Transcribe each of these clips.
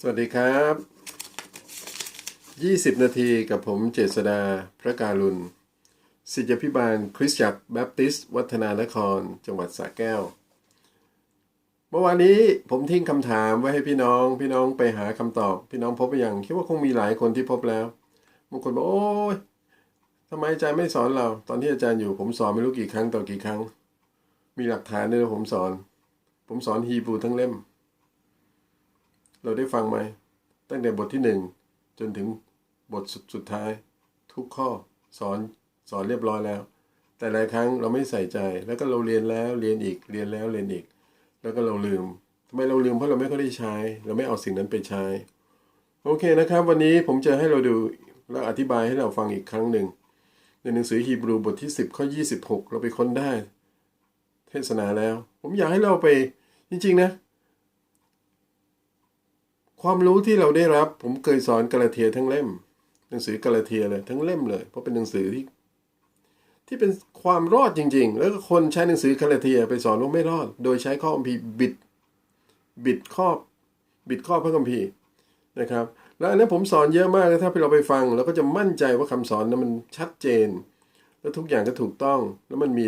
สวัสดีครับ 20 นาทีกับผมเจษดาพระการุณศิษยพิบาลคริสตจักรแบปติสต์วัฒนานคร จังหวัดสระแก้ว เมื่อวานนี้ผมทิ้งคำถามไว้ให้พี่น้อง พี่น้องไปหาคำตอบ พี่น้องพบไปอยังคิดว่าคงมีหลายคนที่พบแล้วบางคนบอกโอ้ยทำไมอาจารย์ไม่สอนเรา ตอนที่อาจารย์อยู่ผมสอนไม่รู้กี่ครั้งต่อกี่ครั้ง มีหลักฐานด้วยผมสอน ผมสอนฮีบรูทั้งเล่ม เราได้ฟังไหม ตั้งแต่บทที่หนึ่งจนถึงบทสุดสุดท้าย ทุกข้อสอนสอนเรียบร้อยแล้ว แต่หลายครั้งเราไม่ใส่ใจแล้วก็เราเรียนแล้วเรียนอีกเรียนแล้วเรียนอีก แล้วก็เราลืมทำไมเราลืมเพราะเราไม่ค่อยได้ใช้ เราไม่เอาสิ่งนั้นไปใช้ โอเคนะครับ วันนี้ผมจะให้เราดูแล้วอธิบายให้เราฟังอีกครั้งหนึ่งในหนังสือฮีบรูบทที่ 10 ข้อ 26 เราไปค้นได้ เทศนาแล้ว ผมอยากให้เราไปจริง ๆ นะ ความรู้ที่เราได้รับผมเคยสอนกาลาเทียทั้งเล่ม หนังสือกาลาเทียเลยทั้งเล่มเลย เพราะเป็นหนังสือที่ ที่เป็นความรอดจริง ๆ แล้วก็คนใช้หนังสือกาลาเทียไปสอนว่าไม่รอด โดยใช้ข้อคัมภีร์บิดบิดข้อบิดข้อพระคัมภีร์นะครับ แล้วอันนั้นผมสอนเยอะมากถ้าเราไปฟังเราก็จะมั่นใจว่าคำสอนนั้นมันชัดเจน แล้วทุกอย่างก็ถูกต้องแล้วมันมี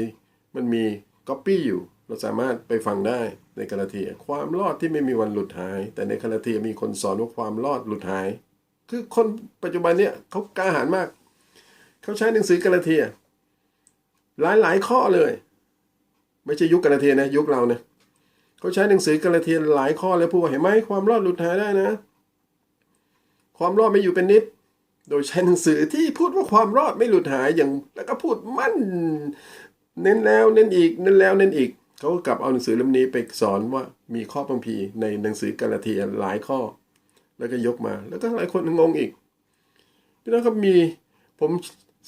มันมีก๊อปปี้อยู่ เราสามารถไปฟังได้ในกาลาเทีย ความรอดที่ไม่มีวันหลุดหาย แต่ในกาลาเทียมีคนสอนว่าความรอดหลุดหาย คือคนปัจจุบันเนี่ยเขากล้าหาญมาก เขาใช้หนังสือกาลาเทีย หลายหลายข้อเลย ไม่ใช่ยุคกาลาเทียนะ ยุคเราเนี่ยเขาใช้หนังสือกาลาเทียหลายข้อเลยพูดว่าเห็นไหมความรอดหลุดหายได้นะ ความรอดไม่อยู่เป็นนิด โดยใช้หนังสือที่พูดว่าความรอดไม่หลุดหายอย่าง แล้วก็พูดมั่น เน้นแล้วเน้นอีกเน้นแล้วเน้นอีก เขากลับเอาหนังสือเล่มนี้ไปสอนว่ามีข้อพังพีในหนังสือกาลาเทียหลายข้อ แล้วก็ยกมา แล้วก็หลายคนงงอีกพี่น้องครับมีผม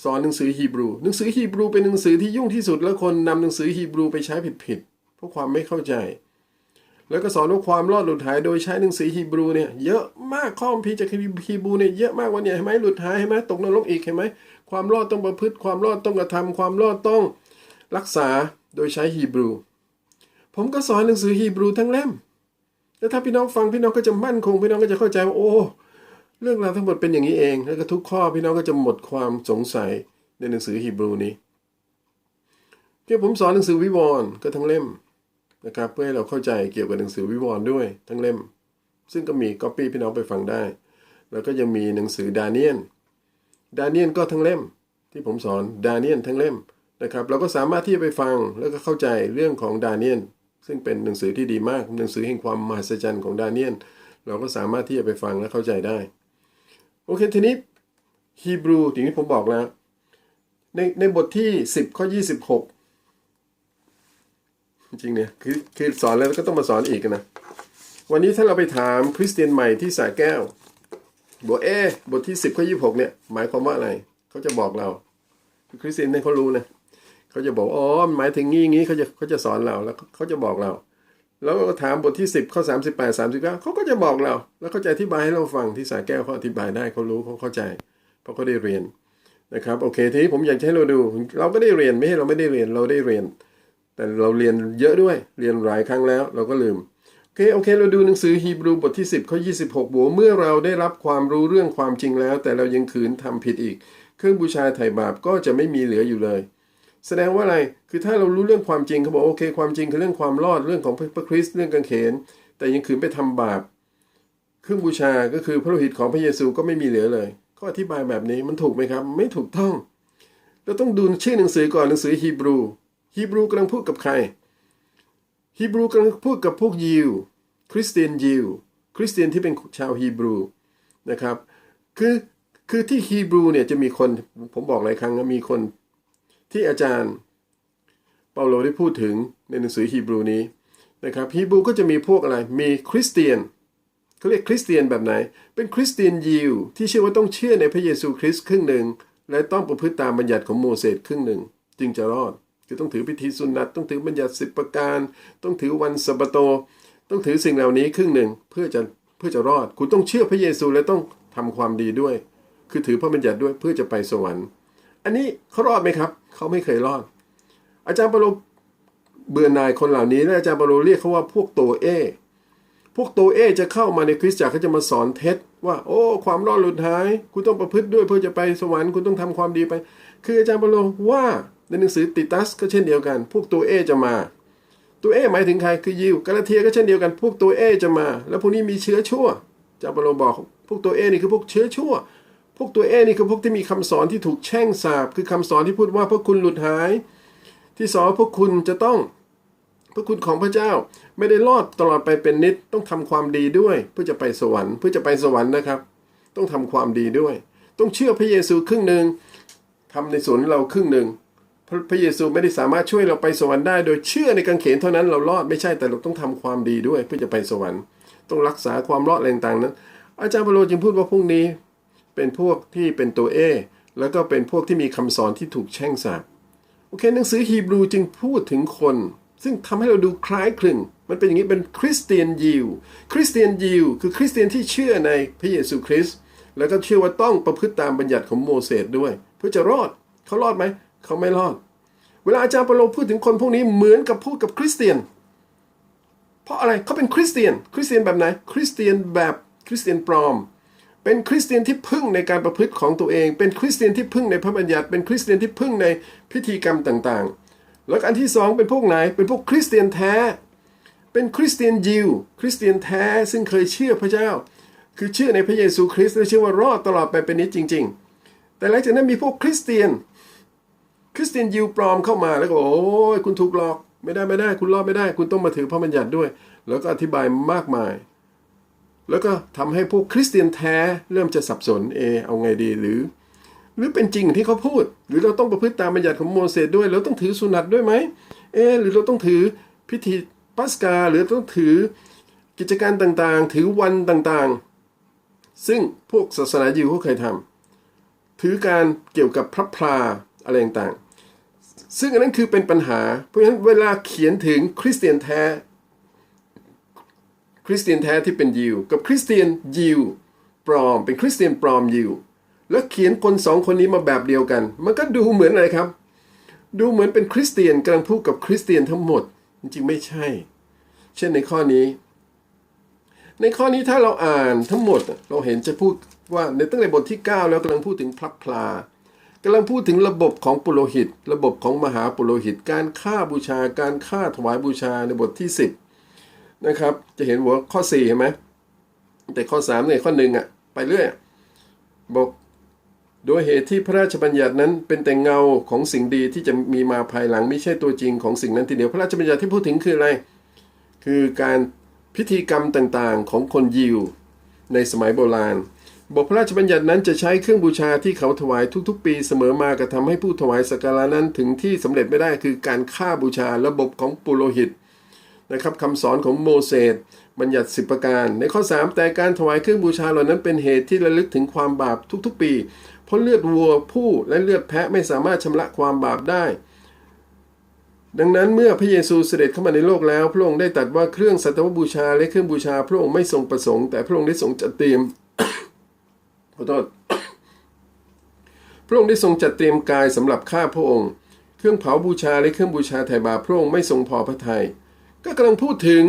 สอนหนังสือฮีบรูหนังสือฮีบรูเป็นหนังสือที่ยุ่งที่สุดแล้วคนนำหนังสือฮีบรูไปใช้ผิดๆเพราะความไม่เข้าใจ แล้วก็สอนว่าความรอดหลุดหายโดยใช้หนังสือฮีบรูเนี่ยเยอะมากข้อคัมภีร์จากฮีบรูเนี่ยเยอะมากว่าเนี่ยเห็นไหมหลุดหายเห็นไหมตกนรกอีกเห็นไหมความรอดต้องประพฤติความรอดต้องกระทำความรอดต้องรักษาโดยใช้ฮีบรู ผมก็สอนหนังสือฮีบรูทั้งเล่ม แล้วถ้าพี่น้องฟังพี่น้องก็จะมั่นคง พี่น้องก็จะเข้าใจว่าโอ้ เรื่องราวทั้งหมดเป็นอย่างนี้เอง แล้วก็ทุกข้อพี่น้องก็จะหมดความสงสัยในหนังสือฮีบรูนี้ที่ผมสอนหนังสือวิวรณ์ก็ทั้งเล่มนะครับเพื่อให้เราเข้าใจเกี่ยวกับหนังสือวิวรณ์ด้วยทั้งเล่ม ซึ่งก็มีก๊อปปี้พี่น้องไปฟังได้ แล้วก็ยังมีหนังสือดาเนียนดาเนียนก็ทั้งเล่ม ที่ผมสอนดาเนียนทั้งเล่มนะครับเราก็สามารถที่จะไปฟังแล้วก็เข้าใจเรื่องของดาเนียน ซึ่งเป็นหนังสือที่ดีมากหนังสือแห่งความมหัศจรรย์ของดาเนียน เราก็สามารถที่จะไปฟังและเข้าใจได้ โอเคทีนี้ฮีบรูอย่างที่ผมบอกแล้ว ในในบทที่ 10 ข้อ 26 จริงเนี่ยคือคือสอนแล้วก็ต้องมาสอนอีกนะ วันนี้ถ้าเราไปถามคริสเตียนใหม่ที่สาแก้วบอกเอะบทที่ 10 ข้อ 26 เนี่ย หมายความว่าอะไร เขาจะบอกเรา คริสเตียนเนี่ยเขารู้นะเขาจะบอกอ๋อหมายถึงงี้งี้เขาจะเขาจะสอนเราแล้วเขาจะบอกเรา แล้วก็ถามบทที่ 10ข้อ38 39เขาก็จะบอกเรา แล้วเขาจะอธิบายให้เราฟังที่สาแก้วเขาอธิบายได้เขารู้เขาเข้าใจเพราะเขาได้เรียนนะครับโอเคทีนี้ผมอยากให้เราดู เราก็ได้เรียนไม่ให้เราไม่ได้เรียนเราได้เรียน แต่เราเรียนเยอะด้วยเรียนหลายครั้งแล้ว เราก็ลืมโอเคโอเค เราดูหนังสือฮีบรูบทที่ 10ข้อ26บอกว่าเมื่อเราได้รับความรู้เรื่องความจริงแล้ว แต่เรายังขืนทำผิดอีก เครื่องบูชาไถ่บาปก็จะไม่มีเหลืออยู่เลย แสดงว่าอะไร คือถ้าเรารู้เรื่องความจริงเขาบอกโอเค ความจริงคือเรื่องความรอดเรื่องของพระคริสต์เรื่องกางเขน แต่ยังขืนไปทำบาป เครื่องบูชาก็คือพระโลหิตของพระเยซูก็ไม่มีเหลือเลยเขาอธิบายแบบนี้มันถูกไหมครับ ไม่ถูกต้อง เราต้องดูชื่อหนังสือก่อนหนังสือฮีบรูฮีบรูกำลังพูดกับใครฮีบรูกำลังพูดกับพวกยิวคริสเตียนยิวคริสเตียนที่เป็นชาวฮีบรูนะครับคือคือที่ฮีบรูเนี่ยจะมีคนผมบอกหลายครั้งมีคน ที่อาจารย์เปาโลได้พูดถึงในหนังสือฮีบรูนี้นะครับฮีบรูก็จะมีพวกอะไรมีคริสเตียนเขาเรียกคริสเตียนแบบไหน เป็นคริสเตียนยิวที่เชื่อว่าต้องเชื่อในพระเยซูคริสต์ครึ่งหนึ่ง และต้องประพฤติตามบัญญัติของโมเสสครึ่งหนึ่ง จึงจะรอดคือต้องถือพิธีสุนัตต้องถือบัญญัติสิบประการ ต้องถือวันสะบาโต ต้องถือสิ่งเหล่านี้ครึ่งหนึ่งเพื่อจะเพื่อจะรอด คุณต้องเชื่อพระเยซูและต้องทำความดีด้วย คือถือพระบัญญัติด้วยเพื่อจะไปสวรรค์ อันนี้เขารอดไหมครับ เขาไม่เคยรอด อาจารย์เปโลเบื่อหน่ายคนเหล่านี้และอาจารย์เปโลเรียกเขาว่าพวกตัวเอพวกตัวเอจะเข้ามาในคริสตจักรเขาจะมาสอนเท็จว่า โอ้ ความรอดหลุดหาย คุณต้องประพฤติด้วยเพื่อจะไปสวรรค์คุณต้องทำความดีไป คืออาจารย์เปโลว่าในหนังสือติตัสก็เช่นเดียวกัน พวกตัวเอจะมา ตัวเอหมายถึงใครคือยิวกาลาเทียก็เช่นเดียวกัน พวกตัวเอจะมา แล้วพวกนี้มีเชื้อชั่วอาจารย์เปโลบอกพวกตัวเอนี่คือพวกเชื้อชั่ว พวกตัวเอนี่คือพวกที่มีคำสอนที่ถูกแช่งสาบ คือคำสอนที่พูดว่าพวกคุณหลุดหาย ที่สองพวกคุณจะต้องพระคุณของพระเจ้าไม่ได้รอดตลอดไปเป็นนิดต้องทำความดีด้วย เพื่อจะไปสวรรค์เพื่อจะไปสวรรค์นะครับ ต้องทำความดีด้วย ต้องเชื่อพระเยซูครึ่งหนึ่งทำในส่วนของเราครึ่งหนึ่งพระพระเยซูไม่ได้สามารถช่วยเราไปสวรรค์ได้ โดยเชื่อในกางเขนเท่านั้นเรารอดไม่ใช่แต่เราต้องทำความดีด้วย เพื่อจะไปสวรรค์ ต้องรักษาความรอดอะไรต่างนั้น อาจารย์เปโลจึงพูดว่าพวกนี้ เป็นพวกที่เป็นตัวเอ แล้วก็เป็นพวกที่มีคำสอนที่ถูกแช่งสาปโอเคหนังสือฮีบรูจึงพูดถึงคน ซึ่งทำให้เราดูคล้ายคลึง มันเป็นอย่างนี้เป็นคริสเตียนยิวคริสเตียนยิวคือคริสเตียนที่เชื่อในพระเยซูคริสต์แล้วก็เชื่อว่าต้องประพฤติตามบัญญัติของโมเสสด้วย เพื่อจะรอดเขารอดไหมเขาไม่รอด เวลาอาจารย์เปโลพูดถึงคนพวกนี้เหมือนกับพูดกับคริสเตียน เพราะอะไรเขาเป็นคริสเตียน คริสเตียนแบบไหน คริสเตียนแบบคริสเตียนปลอม เป็นคริสเตียนที่พึ่งในการประพฤติของตัวเอง เป็นคริสเตียนที่พึ่งในพระบัญญัติ เป็นคริสเตียนที่พึ่งในพิธีกรรมต่างๆ แล้วอันที่สองเป็นพวกไหน เป็นพวกคริสเตียนแท้ เป็นคริสเตียนยิว คริสเตียนแท้ซึ่งเคยเชื่อพระเจ้า คือเชื่อในพระเยซูคริสต์และเชื่อว่ารอดตลอดไปเป็นนิจจริง ๆ แต่หลังจากนั้นมีพวกคริสเตียน คริสเตียนยิวปลอมเข้ามาแล้วก็โอ้ยคุณถูกหลอก ไม่ได้ไม่ได้ คุณรอดไม่ได้ คุณต้องมาถือพระบัญญัติด้วย แล้วก็อธิบายมากมาย แล้วก็ทำให้พวกคริสเตียนแท้เริ่มจะสับสนเออเอาไงดีหรือ หรือเป็นจริงที่เขาพูด หรือเราต้องประพฤติตามบัญญัติของโมเสสด้วยเราต้องถือสุนัตด้วยไหมเออหรือเราต้องถือพิธีปัสกาหรือต้องถือกิจการต่างๆ ถือวันต่างๆ ซึ่งพวกศาสนายิวเขาเคยทำถือการเกี่ยวกับพระพลาอะไรต่างๆซึ่งอันนั้นคือเป็นปัญหา เพราะฉะนั้นเวลาเขียนถึงคริสเตียนแท้ ริสเตียนแท้ที่เป็นยิว กับคริสเตียนยิวปลอม เป็นคริสเตียนปลอมยิว แล้วเขียนคนสองคนนี้มาแบบเดียวกัน มันก็ดูเหมือนอะไรครับ ดูเหมือนเป็นคริสเตียนกำลังพูดกับคริสเตียนทั้งหมด จริงๆไม่ใช่ เช่นในข้อนี้ ในข้อนี้ถ้าเราอ่านทั้งหมดเราเห็นจะพูดว่าในตั้งแต่บทที่ 9 แล้วกำลังพูดถึงพลับพลากำลังพูดถึงระบบของปุโรหิต ระบบของมหาปุโรหิต การฆ่าบูชา การฆ่าถวายบูชาในบทที่ 10 นะครับ จะเห็นหัวข้อ4เห็นไหมแต่ข้อ3เนี่ยข้อหนึ่งอะไปเรื่อยบอกโดยเหตุที่พระราชบัญญัตินั้นเป็นแต่เงาของสิ่งดีที่จะมีมาภายหลังไม่ใช่ตัวจริงของสิ่งนั้นทีเดียวพระราชบัญญัติที่พูดถึงคืออะไร คือการพิธีกรรมต่างๆของคนยิวในสมัยโบราณบทพระราชบัญญัตินั้นจะใช้เครื่องบูชาที่เขาถวายทุกๆ ปีเสมอมากระทำให้ผู้ถวายสักการะนั้นถึงที่สำเร็จไม่ได้คือการฆ่าบูชาระบบของปุโรหิต นะครับคำสอนของโมเสสบัญญัติสิบประการ ในข้อ 3 แต่การถวายเครื่องบูชาเหล่านั้นเป็นเหตุที่ระลึกถึงความบาปทุกๆปี เพราะเลือดวัวผู้และเลือดแพะไม่สามารถชำระความบาปได้ ดังนั้นเมื่อพระเยซูเสด็จเข้ามาในโลกแล้ว พระองค์ได้ตรัสว่าเครื่องสัตวบูชาและเครื่องบูชาพระองค์ไม่ทรงประสงค์แต่พระองค์ได้ทรงจัดเตรียมขอโทษพระองค์ได้ทรงจัดเตรียมกายสำหรับข้าพระองค์ เครื่องเผาบูชาและเครื่องบูชาไถ่บาปพระองค์ไม่ทรงพอพระทยัย ก็กำลังพูดถึง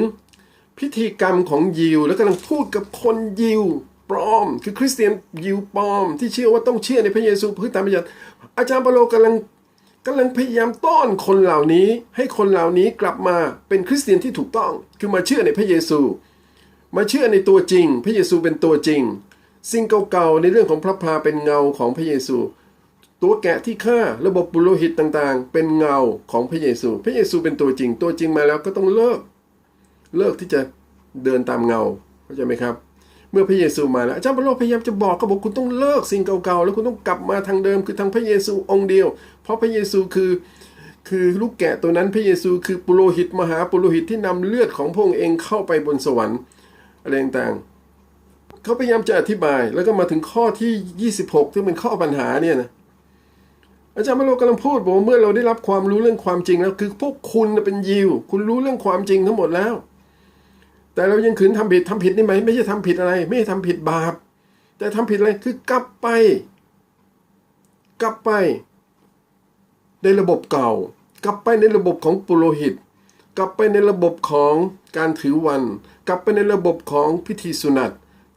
พิธีกรรมของยิว แล้วกำลังพูดกับคนยิวปลอม คือคริสเตียนยิวปลอม ที่เชื่อว่าต้องเชื่อในพระเยซูเพื้นตามบัญญัติอาจารย์เปโลกำลังกำลังพยายามต้อนคนเหล่านี้ ให้คนเหล่านี้กลับมาเป็นคริสเตียนที่ถูกต้อง คือมาเชื่อในพระเยซู มาเชื่อในตัวจริง พระเยซูเป็นตัวจริง สิ่งเก่าๆในเรื่องของพระพาเป็นเงาของพระเยซู ตัวแกะที่ฆ่าระบบปุโรหิตต่างๆ เป็นเงาของพระเยซู พระเยซูเป็นตัวจริง ตัวจริงมาแล้วก็ต้องเลิก เลิกที่จะเดินตามเงาเข้าใจไหมครับ เมื่อพระเยซูมาแล้วอาจารย์ปาโลพยายามจะบอกเขาบอกคุณต้องเลิกสิ่งเก่าๆแล้วคุณต้องกลับมาทางเดิมคือทางพระเยซูองค์เดียว เพราะพระเยซูคือ คือลูกแกะตัวนั้นพระเยซูคือปุโรหิตมหาปุโรหิตที่นำเลือดของพระองค์เองเข้าไปบนสวรรค์อะไรต่างๆเขาพยายามจะอธิบายแล้วก็มาถึงข้อที่ 26ที่เป็นข้อปัญหาเนี่ยนะ อาจารย์มาโลกำลังพูดบอกว่าเมื่อเราได้รับความรู้เรื่องความจริงแล้วคือพวกคุณเป็นยิว คุณรู้เรื่องความจริงทั้งหมดแล้ว แต่เรายังขืนทำผิดทำผิดนี่ไหมไม่ใช่ทำผิดอะไร ไม่ใช่ทำผิดบาป แต่ทำผิดอะไรคือกลับไป กลับไป ในระบบเก่า กลับไปในระบบของปุโรหิต กลับไปในระบบของการถือวัน กลับไปในระบบของพิธีสุนัต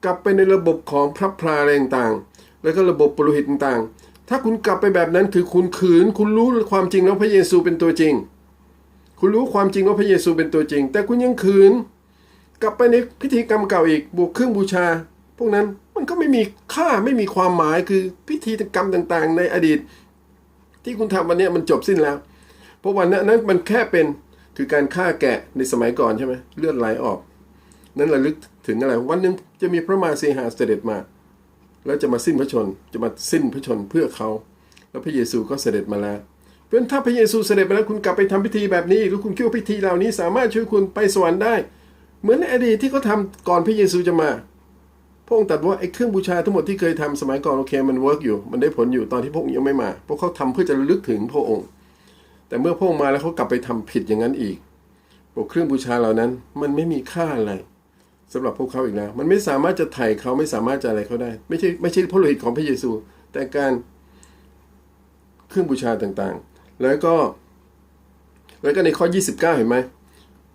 กลับไปในระบบของพระพลาอะไรต่างๆแล้วก็ระบบปุโรหิตต่างๆ ถ้าคุณกลับไปแบบนั้นคือคุณขืน คุณรู้ความจริงแล้วพระเยซูเป็นตัวจริง คุณรู้ความจริงว่าพระเยซูเป็นตัวจริง แต่คุณยังขืน กลับไปในพิธีกรรมเก่าอีกบวกเครื่องบูชา พวกนั้นมันก็ไม่มีค่าไม่มีความหมายคือพิธีกรรมต่างๆ ในอดีต ที่คุณทำวันนี้มันจบสิ้นแล้ว เพราะวันนั้นนั้นมันแค่เป็นคือการฆ่าแกะในสมัยก่อนใช่ไหมเลือดไหลออก นั้นระลึกถึงอะไรวันหนึ่งจะมีพระมาสีหาเสด็จมา แล้วจะมาสิ้นพระชน จะมาสิ้นพระชนเพื่อเขา แล้วพระเยซูก็เสด็จมาแล้ว เพราะถ้าพระเยซูเสด็จมาแล้วคุณกลับไปทำพิธีแบบนี้ หรือคุณคิดว่าพิธีเหล่านี้สามารถช่วยคุณไปสวรรค์ได้ เหมือนในอดีตที่เขาทาก่อนพระเยซูจะมา พระองค์ตรัดว่าไอ้เครื่องบูชาทั้งหมดที่เคยทำสมัยก่อนโอเคมันเวิร์กอยู่ มันได้ผลอยู่ตอนที่พระองค์ยังไม่มา เพราะเขาทำเพื่อจะระลึกถึงพระองค์ แต่เมื่อพระองค์มาแล้วเขากลับไปทำผิดอย่างนั้นอีกพวกเครื่องบูชาเหล่านั้นมันไม่มีค่าอะไร สำหรับพวกเขาอีกแล้ว มันไม่สามารถจะไถ่เขาไม่สามารถจะอะไรเขาได้ ไม่ใช่ไม่ใช่พระโลหิตของพระเยซู แต่การเครื่องบูชาต่างๆ แล้วก็ แล้วก็ในข้อ 29 เห็นไหม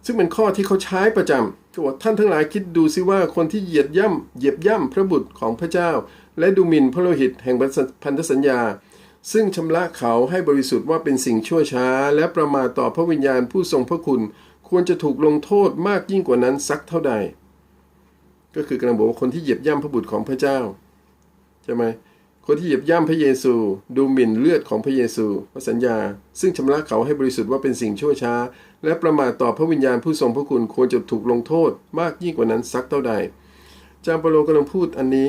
ซึ่งเป็นข้อที่เขาใช้ประจำเขาบอกท่านทั้งหลายคิดดูซิว่าคนที่เหยียดย่ำเหยียบย่ำพระบุตรของพระเจ้า และดูหมิ่นพระโลหิตแห่งพันธสัญญา ซึ่งชำระเขาให้บริสุทธิ์ว่าเป็นสิ่งชั่วช้า และประมาทต่อพระวิญญาณผู้ทรงพระคุณ ควรจะถูกลงโทษมากยิ่งกว่านั้นสักเท่าใด ก็คือกำลังบอกว่าคนที่เหยียบย่ำพระบุตรของพระเจ้าใช่ไหมคนที่เหยียบย่ำพระเยซู ดูหมิ่นเลือดของพระเยซูพระสัญญา ซึ่งชำระเขาให้บริสุทธิ์ว่าเป็นสิ่งชั่วช้า และประมาทต่อพระวิญญาณผู้ทรงพระคุณควรจะถูกลงโทษ มากยิ่งกว่านั้นสักเท่าใดจามเปโลกำลังพูดอันนี้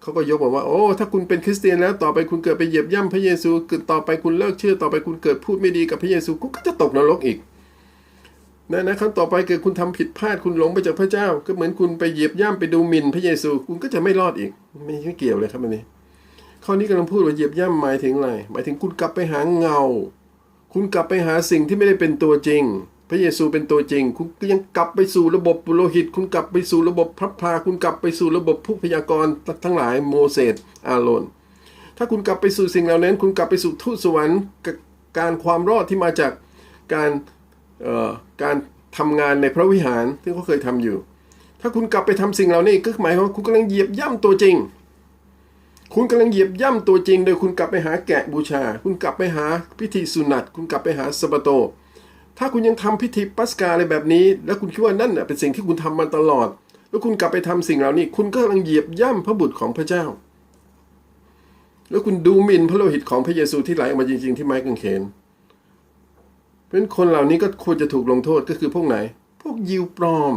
เขาก็ยกบอกว่า โอ้ถ้าคุณเป็นคริสเตียนแล้วต่อไปคุณเกิดไปเหยียบย่ำพระเยซูเกิดต่อไปคุณเลิกเชื่อต่อไปคุณเกิดพูดไม่ดีกับพระเยซูคุณก็จะตกนรกอีก นะนะครั้งต่อไปเกิดคุณทำผิดพลาดคุณหลงไปจากพระเจ้า ก็เหมือนคุณไปเหยียบย่ำไปดูหมิ่นพระเยซู คุณก็จะไม่รอดอีก ไม่ไม่เกี่ยวเลยครับอันนี้ ข้อนี้กำลังพูดว่าเหยียบย่ำหมายถึงอะไรหมายถึงคุณกลับไปหาเงา คุณกลับไปหาสิ่งที่ไม่ได้เป็นตัวจริง พระเยซูเป็นตัวจริง คุณก็ยังกลับไปสู่ระบบปุโรหิต คุณกลับไปสู่ระบบพระพาคุณกลับไปสู่ระบบผู้พยากรณ์ทั้งหลายโมเสสอาโรนถ้าคุณกลับไปสู่สิ่งเหล่านั้น คุณกลับไปสู่ทูตสวรรค์การความรอดที่มาจากการ การทำงานในพระวิหารที่เขาเคยทำอยู่ ถ้าคุณกลับไปทำสิ่งเหล่านี้ก็หมายความว่าคุณกำลังเหยียบย่ำตัวจริง คุณกำลังเหยียบย่ำตัวจริง โดยคุณกลับไปหาแกะบูชา คุณกลับไปหาพิธีสุนัตคุณกลับไปหาสบาโต ถ้าคุณยังทำพิธีปัสกาอะไรแบบนี้ แล้วคุณคิดว่านั่นเป็นสิ่งที่คุณทำมาตลอด แล้วคุณกลับไปทำสิ่งเหล่านี้ คุณก็กำลังเหยียบย่ำพระบุตรของพระเจ้า แล้วคุณดูหมิ่นพระโลหิตของพระเยซูที่ไหลออกมาจริง ๆ ที่ไม้กางเขน เพราะฉะนั้นคนเหล่านี้ก็ควรจะถูกลงโทษก็คือพวกไหน พวกยิวปลอม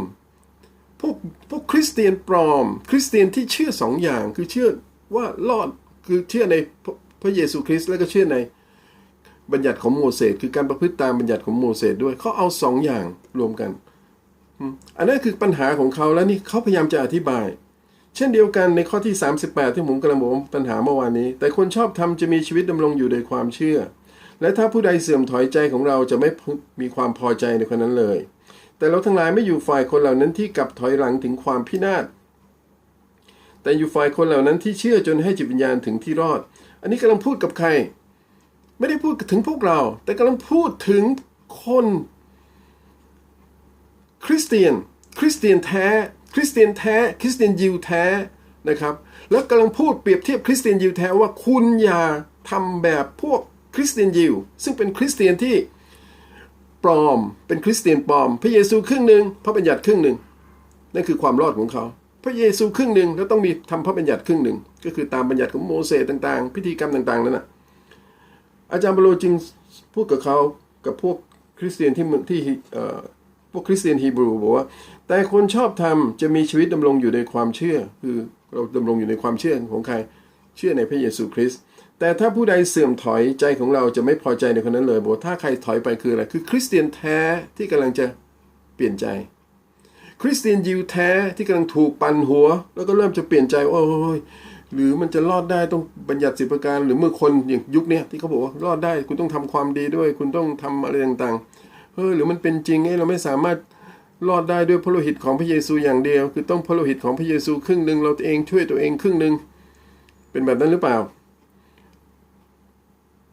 พวกพวกคริสเตียนปลอม คริสเตียนที่เชื่อสองอย่าง คือเชื่อว่ารอดคือเชื่อในพระพระเยซูคริสต์แล้วก็เชื่อในบัญญัติของโมเสสคือการประพฤติตามบัญญัติของโมเสสด้วยเขาเอาสองอย่างรวมกัน อันนั้นคือปัญหาของเขาแล้วนี่เขาพยายามจะอธิบาย เช่นเดียวกันในข้อที่ 38 ที่ผมกำลังบอกปัญหาเมื่อวานนี้ แต่คนชอบทำจะมีชีวิตดำรงอยู่โดยความเชื่อ และถ้าผู้ใดเสื่อมถอยใจของเราจะไม่มีความพอใจในคนนั้นเลย แต่เราทั้งหลายไม่อยู่ฝ่ายคนเหล่านั้นที่กลับถอยหลังถึงความพินาศแต่อยู่ฝ่ายคนเหล่านั้นที่เชื่อจนให้จิตวิญญาณถึงที่รอด อันนี้กำลังพูดกับใคร ไม่ได้พูดถึงพวกเรา แต่กำลังพูดถึงคนคริสเตียน คริสเตียนแท้ คริสเตียนแท้ คริสเตียนยิวแท้นะครับ แล้วกำลังพูดเปรียบเทียบคริสเตียนยิวแท้ว่าคุณอย่าทำแบบพวก คริสเตียนยิวซึ่งเป็นคริสเตียนที่ปลอม เป็นคริสเตียนปลอม พระเยซูครึ่งหนึ่งพระบัญญัติครึ่งหนึ่งนั่นคือความรอดของเขา พระเยซูครึ่งหนึ่งแล้วต้องมีทำพระบัญญัติครึ่งหนึ่งก็คือตามบัญญัติของโมเสสต่างๆ พิธีกรรมต่างๆนั่นนะอาจารย์เปโลจึงพูดกับเขากับพวกคริสเตียนที่ที่พวกคริสเตียนฮีบรูบอกว่าแต่คนชอบทำจะมีชีวิตดำรงอยู่ในความเชื่อ คือเราดำรงอยู่ในความเชื่อของใคร เชื่อในพระเยซูคริสต์ แต่ถ้าผู้ใดเสื่อมถอยใจของเราจะไม่พอใจในคนนั้นเลยบอกถ้าใครถอยไปคืออะไรคือคริสเตียนแท้ที่กำลังจะเปลี่ยนใจ คริสเตียนยิวแท้ที่กำลังถูกปั่นหัว แล้วก็เริ่มจะเปลี่ยนใจโอ้ยหรือมันจะรอดได้ต้องบัญญัติสิบประการ หรือเมื่อคนอย่างยุคนี้ที่เขาบอกว่ารอดได้คุณต้องทำความดีด้วย คุณต้องทำอะไรต่างๆเออหรือมันเป็นจริงไงเราไม่สามารถรอดได้ด้วยพระโลหิตของพระเยซูอย่างเดียว คือต้องพระโลหิตของพระเยซูครึ่งหนึ่งเราเองช่วยตัวเองครึ่งหนึ่งเป็นแบบนั้นหรือเปล่า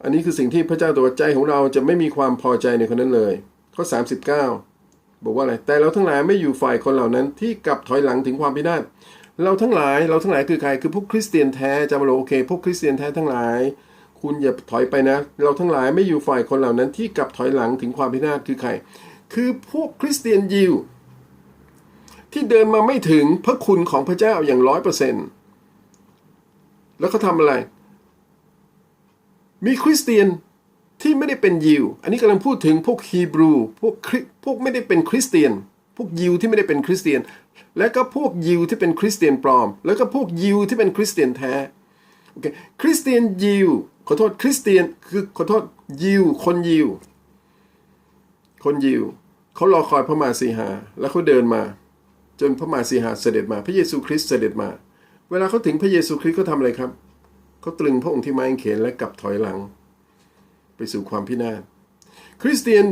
อันนี้คือสิ่งที่พระเจ้าตัวใจของเราจะไม่มีความพอใจในคนนั้นเลยข้อข้อ 39 บอกว่าอะไร แต่เราทั้งหลายไม่อยู่ฝ่ายคนเหล่านั้นที่กลับถอยหลังถึงความพินาศเราทั้งหลายเราทั้งหลายคือใครคือพวกคริสเตียนแท้จำมาโลโอเค พวกคริสเตียนแท้ทั้งหลาย คุณอย่าถอยไปนะ เราทั้งหลายไม่อยู่ฝ่ายคนเหล่านั้นที่กลับถอยหลังถึงความพินาศคือใคร คือพวกคริสเตียนยิวที่เดินมาไม่ถึงพระคุณของพระเจ้าอย่างร้อยเปอร์เซ็นต์แล้วเขาทำอะไร มีคริสเตียนที่ไม่ได้เป็นยิว อันนี้กำลังพูดถึงพวกฮีบรู พวกพวกไม่ได้เป็นคริสเตียน พวกยิวที่ไม่ได้เป็นคริสเตียน และก็พวกยิวที่เป็นคริสเตียนปลอม แล้วก็พวกยิวที่เป็นคริสเตียนแท้ โอเค คริสเตียนยิว ขอโทษคริสเตียนคือขอโทษยิว คนยิว คนยิว เขารอคอยพระมาสีหา แล้วเขาเดินมา จนพระมาสีหาเสด็จมา พระเยซูคริสต์เสด็จมา เวลาเขาถึงพระเยซูคริสต์เขาทำอะไรครับ เขาตรึงพระองค์ที่ไม้เขนและกลับถอยหลัง ไปสู่ความพินาศคริสเตียน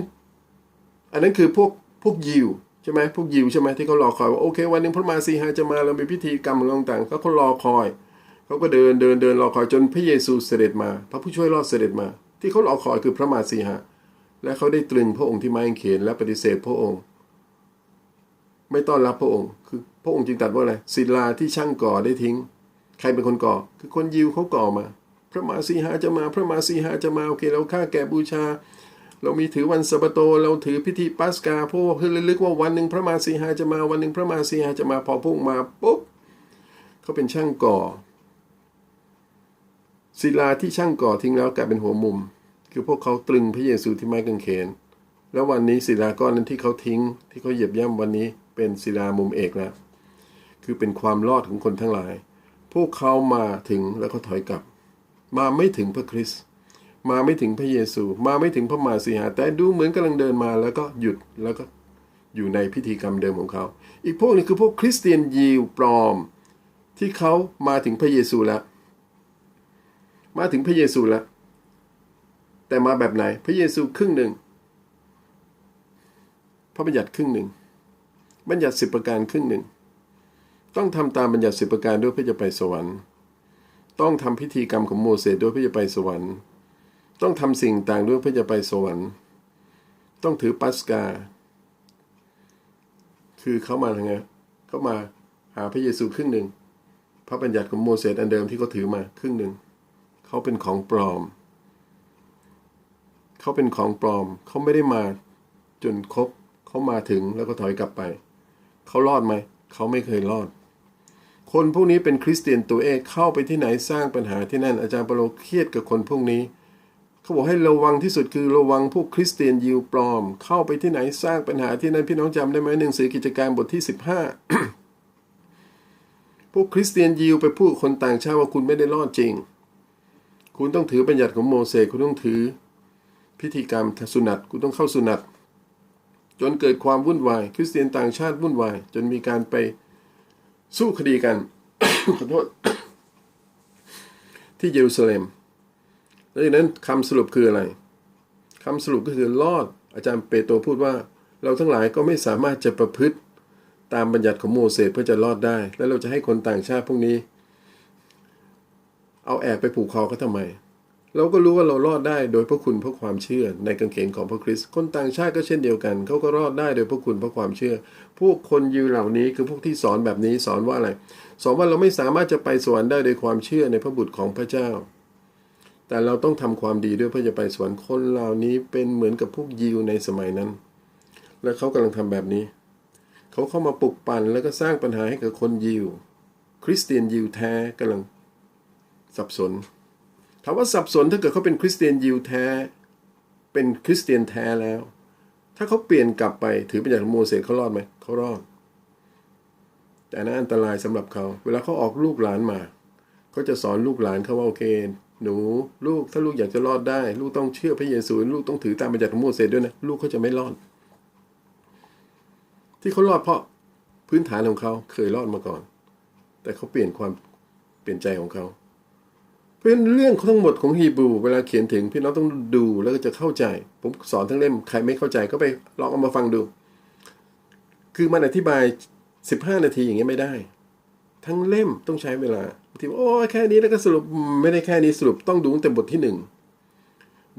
อันนั้นคือพวกพวกยิวใช่ไหมพวกยิวใช่ไหมที่เขารอคอยว่าโอเค วันหนึ่งพระมาสีหาจะมาเรามีพิธีกรรมต่างๆเขาเขารอคอยเขาก็เดินเดินเดินรอคอยจนพระเยซูเสด็จมา พระผู้ช่วยรอดเสด็จมา ที่เขารอคอยคือพระมาสีหาและเขาได้ตรึงพระองค์ที่ไม้เขนและปฏิเสธพระองค์ ไม่ต้อนรับพระองค์ คือพระองค์จึงตรัสว่าอะไรศิลาที่ช่างก่อได้ทิ้ง ใครเป็นคนก่อ คือคนยิวเขาก่อมา พระมาสีหาจะมา พระมาสีหาจะมา โอเค เราฆ่าแก่บูชา เรามีถือวันสะบาโต เราถือพิธีปัสกา เพราะว่าเพื่อระลึกว่าวันหนึ่งพระมาสีหาจะมา วันหนึ่งพระมาสีหาจะมา พอพระองมาปุ๊บเขาเป็นช่างก่อ ศิลาที่ช่างก่อทิ้งแล้วกลายเป็นหัวมุม คือพวกเขาตรึงพระเยซูที่ไม้กางเขน แล้ววันนี้ศิลาก้อนนั้นที่เขาทิ้ง ที่เขาเหยียบย่ำวันนี้เป็นศิลามุมเอกแล้ว คือเป็นความรอดของคนทั้งหลาย พวกเขามาถึงแล้วก็ถอยกลับ มาไม่ถึงพระคริสต์มาไม่ถึงพระเยซู มาไม่ถึงพระมาสีหา แต่ดูเหมือนกำลังเดินมาแล้วก็หยุดแล้วก็อยู่ในพิธีกรรมเดิมของเขา อีกพวกนึงคือพวกคริสเตียนยิวปลอม ที่เขามาถึงพระเยซูแล้ว มาถึงพระเยซูแล้ว แต่มาแบบไหน พระเยซูครึ่งหนึ่ง พระบัญญัติครึ่งหนึ่ง บัญญัติสิบประการครึ่งหนึ่ง ต้องทำตามบัญญัติสิบประการด้วยเพื่อจะไปสวรรค์ ต้องทำพิธีกรรมของโมเสสด้วยเพื่อจะไปสวรรค์ ต้องทำสิ่งต่างด้วยเพื่อจะไปสวรรค์ ต้องถือปัสกา คือเขามาทางไงเขามาหาพระเยซูครึ่งหนึ่ง พระบัญญัติของโมเสสอันเดิมที่เขาถือมาครึ่งหนึ่ง เขาเป็นของปลอม เขาเป็นของปลอม เขาไม่ได้มาจนครบ เขามาถึงแล้วก็ถอยกลับไป เขารอดไหม เขาไม่เคยรอด คนพวกนี้เป็นคริสเตียนตัวเอกเข้าไปที่ไหนสร้างปัญหาที่นั่น อาจารย์เปโลเครียดกับคนพวกนี้ เขาบอกให้ระวังที่สุดคือระวังพวกคริสเตียนยิวปลอม เข้าไปที่ไหนสร้างปัญหาที่นั่นพี่น้องจำได้ไหมหนังสือกิจการบทที่ 15 พวกคริสเตียนยิวไปพูดคนต่างชาติว่าคุณไม่ได้รอดจริง คุณต้องถือบัญญัติของโมเสสคุณต้องถือ พิธีกรรมสุนัตคุณต้องเข้าสุนัตจนเกิดความวุ่นวาย คริสเตียนต่างชาติวุ่นวาย จนมีการไป สู้คดีกัน ขอโทษ ที่เยรูซาเล็ม แล้วจากนั้นคำสรุปคืออะไรคำสรุปก็คือรอด อาจารย์เปโตรพูดว่า เราทั้งหลายก็ไม่สามารถจะประพฤติตามบัญญัติของโมเสสเพื่อจะรอดได้ แล้วเราจะให้คนต่างชาติพวกนี้ เอาแอบไปผูกคอเขาทำไม เราก็รู้ว่าเรารอดได้โดยพระคุณเพราะความเชื่อในกางเขนของพระคริสต์คนต่างชาติก็เช่นเดียวกันเขาก็รอดได้โดยพระคุณเพราะความเชื่อ พวกคนยิวเหล่านี้คือพวกที่สอนแบบนี้สอนว่าอะไรสอนว่าเราไม่สามารถจะไปสวรรค์ได้โดยความเชื่อในพระบุตรของพระเจ้า แต่เราต้องทำความดีด้วยเพื่อจะไปสวรรค์คนเหล่านี้เป็นเหมือนกับพวกยิวในสมัยนั้น และเขากำลังทำแบบนี้ เขาเข้ามาปลุกปั่นแล้วก็สร้างปัญหาให้กับคนยิว คริสเตียนยิวแท้กำลังสับสนามว่าสับสนถ้าเกิดเขาเป็นคริสเตียนยิวแท้ เป็นคริสเตียนแท้แล้ว ถ้าเขาเปลี่ยนกลับไปถือเป็นอย่างโมเสสเขารอดไหมเขารอด แต่นั้นอันตรายสำหรับเขา เวลาเขาออกลูกหลานมาเขาจะสอนลูกหลานเขาว่าโอเค หนูลูกถ้าลูกอยากจะรอดได้ ลูกต้องเชื่อพระเยซูลูกต้องถือตามบัญญัติของโมเสสด้วยนะลูกเขาจะไม่รอด ที่เขารอดเพราะพื้นฐานของเขาเคยรอดมาก่อน แต่เขาเปลี่ยนความเปลี่ยนใจของเขา เพราะฉะนั้นเรื่องทั้งหมดของฮีบรูเวลาเขียนถึงพี่น้องต้องดูแล้วก็จะเข้าใจ ผมสอนทั้งเล่มใครไม่เข้าใจก็ไปลองเอามาฟังดู คือมันอธิบาย 15 นาทีอย่างเงี้ยไม่ได้ ทั้งเล่มต้องใช้เวลาบางทีโอ้แค่นี้แล้วก็สรุปไม่ได้แค่นี้สรุปต้องดูตั้งแต่บทที่หนึ่ง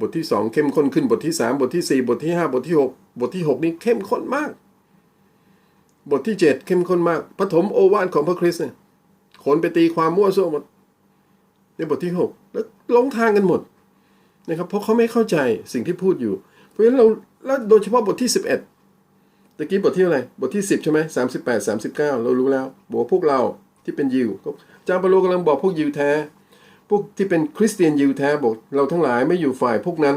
บทที่สองเข้มข้นขึ้นบทที่สามบทที่สี่บทที่ห้าบทที่หกบทที่ 6 นี้เข้มข้นมาก บทที่ 7 เข้มข้นมากปฐมโอวาทของพระคริสต์เนี่ยคนไปตีความมั่วซั่วหมด ในบทที่ 6 แล้วหลงทางกันหมดนะครับเพราะเขาไม่เข้าใจสิ่งที่พูดอยู่ เพราะฉะนั้นเราแล้วโดยเฉพาะบทที่ 11ตะกี้บทที่อะไรบทที่ 10 ใช่ไหม38 39เก้าเรารู้แล้วบอกพวกเราที่เป็นยิวอาจารย์เปาโลกำลังบอกพวกยิวแท้ พวกที่เป็นคริสเตียนยิวแท้บอกเราทั้งหลายไม่อยู่ฝ่ายพวกนั้น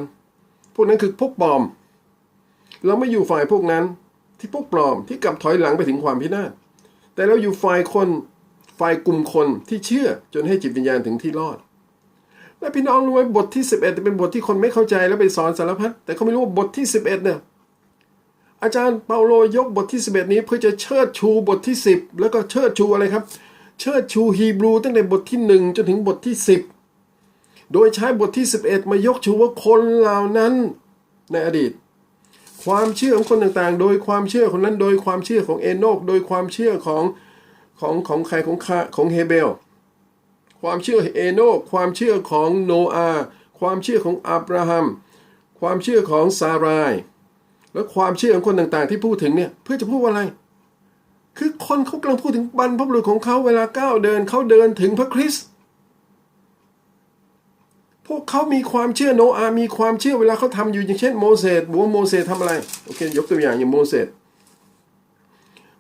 พวกนั้นคือพวกปลอม เราไม่อยู่ฝ่ายพวกนั้นที่พวกปลอมที่กลับถอยหลังไปถึงความพินาศแต่เราอยู่ฝ่ายคน ฝ่ายกลุ่มคนที่เชื่อจนให้จิตวิญญาณถึงที่รอด และพี่น้องรู้ไหมบทที่ 11เป็นบทที่คนไม่เข้าใจแล้วไปสอนสารพัดแต่เขาไม่รู้ว่าบทที่ 11เนี่ยอาจารย์เปาโลยกบทที่ 11 นี้เพื่อจะเชิดชูบทที่ 10 แล้วก็เชิดชูอะไรครับ เชิดชูฮีบรูตั้งแต่บทที่ 1 จนถึงบทที่ 10 โดยใช้บทที่ 11 มายกชูว่าคนเหล่านั้นในอดีต ความเชื่อของคนต่างๆ โดยความเชื่อคนนั้น โดยความเชื่อของเอโนกโดยความเชื่อของ ของของใครของคาของเฮเบล ความเชื่อเอโนความเชื่อของโนอาความเชื่อของอับราฮัม ความเชื่อของซาราย และความเชื่อของคนต่างๆ ที่พูดถึงเนี่ยเพื่อจะพูดว่าอะไร คือคนเขากำลังพูดถึงบรรพบุรุษของเขาเวลาก้าวเดินเขาเดินถึงพระคริสต์พวกเขามีความเชื่อโนอา มีความเชื่อเวลาเขาทำอยู่อย่างเช่นโมเสสบอกว่าโมเสสทำอะไร โอเค ยกตัวอย่างอย่างโมเสส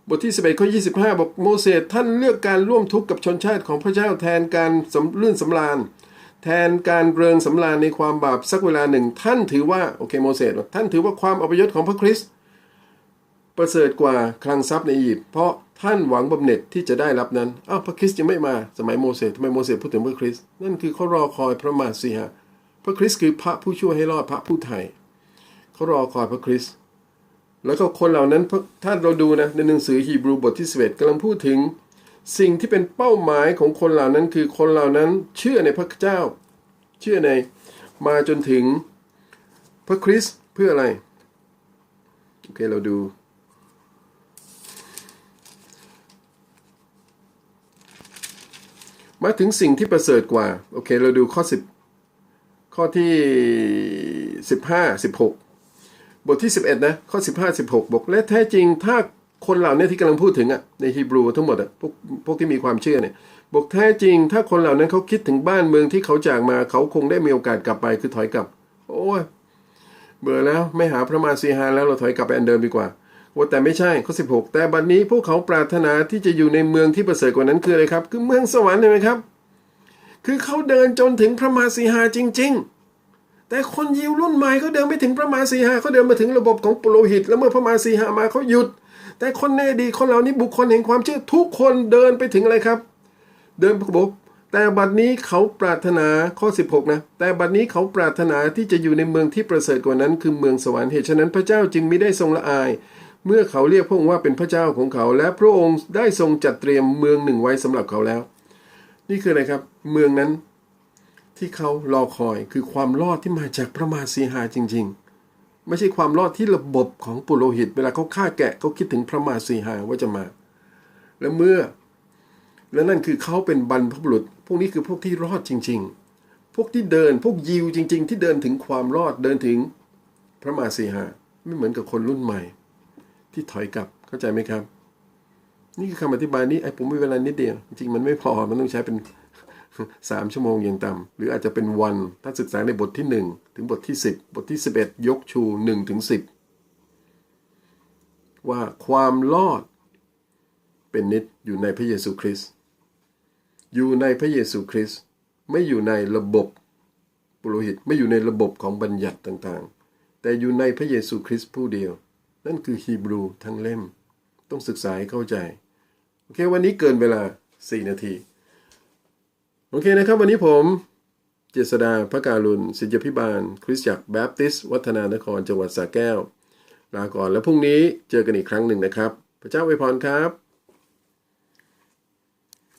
บทที่ 11ข้อ25 บอกโมเสสท่านเลือกการร่วมทุกข์กับชนชาติของพระเจ้าแทนการสำลื่นสำราญ แทนการเริงสำราญในความบาปสักเวลาหนึ่ง ท่านถือว่าโอเคโมเสสท่านถือว่าความอัปยศของพระคริสต์ประเสริฐกว่าคลังทรัพย์ในอียิปต์เพราะท่านหวังบำเหน็จที่จะได้รับนั้นอ้าวพระคริสต์ยังไม่มาสมัยโมเสสทำไมโมเสสพูดถึงพระคริสต์นั่นคือเขารอคอยพระมาสีหะพระคริสต์คือพระผู้ช่วยให้รอดพระผู้ไถ่เขารอคอยพระคริสต์ แล้วก็คนเหล่านั้นถ้าเราดูนะในหนังสือฮีบรูบทที่ส11กำลังพูดถึง สิ่งที่เป็นเป้าหมายของคนเหล่านั้นคือคนเหล่านั้นเชื่อในพระเจ้า เชื่อในมาจนถึงพระคริสต์เพื่ออะไร โอเคเราดูมาถึงสิ่งที่ประเสริฐกว่า โอเค เราดูข้อ 10 ข้อที่ 15 16 บทที่ 11 นะ ข้อ 15 16 บอกและแท้จริงถ้าคนเหล่านี้ที่กำลังพูดถึงอะในฮีบรูทั้งหมดอะพวกพวกที่มีความเชื่อเนี่ยบอกแท้จริง ถ้าคนเหล่านั้นเขาคิดถึงบ้านเมืองที่เขาจากมาเขาคงได้มีโอกาสกลับไปคือถอยกลับ โอ้เบื่อแล้วไม่หาพระมาสีหาแล้วเราถอยกลับไปอันเดิมดีกว่าว่าแต่ไม่ใช่ข้อ16 แต่บัดนี้พวกเขาปรารถนาที่จะอยู่ในเมืองที่ประเสริฐกว่านั้นคืออะไรครับ คือเมืองสวรรค์เห็นไหมครับ คือเขาเดินจนถึงพระมาสีหาจริง ๆ แต่คนยิวรุ่นใหม่เขาเดินไม่ถึงพระมาสีหาเขาเดินมาถึงระบบของปุโรหิต แล้วเมื่อพระมาสีหามาเขาหยุด แต่คนในอดีตคนเหล่านี้บุคคลแห่งความเชื่อทุกคนเดินไปถึงอะไรครับ เดินระบอกแต่บัดนี้เขาปรารถนาข้อ 16 นะ แต่บัดนี้เขาปรารถนาที่จะอยู่ในเมืองที่ประเสริฐกว่านั้น คือเมืองสวรรค์เหตุฉะนั้นพระเจ้าจึงไม่ได้ทรงละอาย เมื่อเขาเรียกพระองค์ว่าเป็นพระเจ้าของเขา และพระองค์ได้ทรงจัดเตรียมเมืองหนึ่งไว้สำหรับเขาแล้ว นี่คืออะไรครับ เมืองนั้น ที่เขารอคอยคือความรอดที่มาจากพระมาสีหาจริง ๆ ไม่ใช่ความรอดที่ระบบของปุโรหิต เวลาเขาฆ่าแกะเขาคิดถึงพระมาสีหาว่าจะมา และเมื่อ และนั่นคือเขาเป็นบรรพบุรุษ พวกนี้คือพวกที่รอดจริง ๆ พวกที่เดินพวกยิวจริง ๆ ที่เดินถึงความรอดเดินถึงพระมาสีหาไม่เหมือนกับคนรุ่นใหม่ ที่ถอยกลับเข้าใจไหมครับ นี่คือคำอธิบายนี้ไอ้ผมมีเวลานิดเดียวจริงๆมันไม่พอมันต้องใช้เป็น สามชั่วโมงอย่างต่ำหรืออาจจะเป็นวันถ้าศึกษาในบทที่หนึ่งถึงบทที่สิบบทที่สิบเอ็ดยกชูหนึ่งถึงสิบว่าความรอดเป็นนิดอยู่ในพระเยซูคริสต์อยู่ในพระเยซูคริสต์ไม่อยู่ในระบบปุโรหิตไม่อยู่ในระบบของบัญญัติต่างๆ แต่อยู่ในพระเยซูคริสต์ผู้เดียว นั่นคือฮีบรูทั้งเล่ม ต้องศึกษาให้เข้าใจ โอเค วันนี้เกินเวลา 4 นาที โอเคนะครับ วันนี้ผมเจษดาพระการุณศิษยพิบาล คริสตจักรแบปติสต์วัฒนานครจังหวัดสระแก้ว ลาก่อนแล้วพรุ่งนี้เจอกันอีกครั้งหนึ่งนะครับ พระเจ้าอวยพรครับ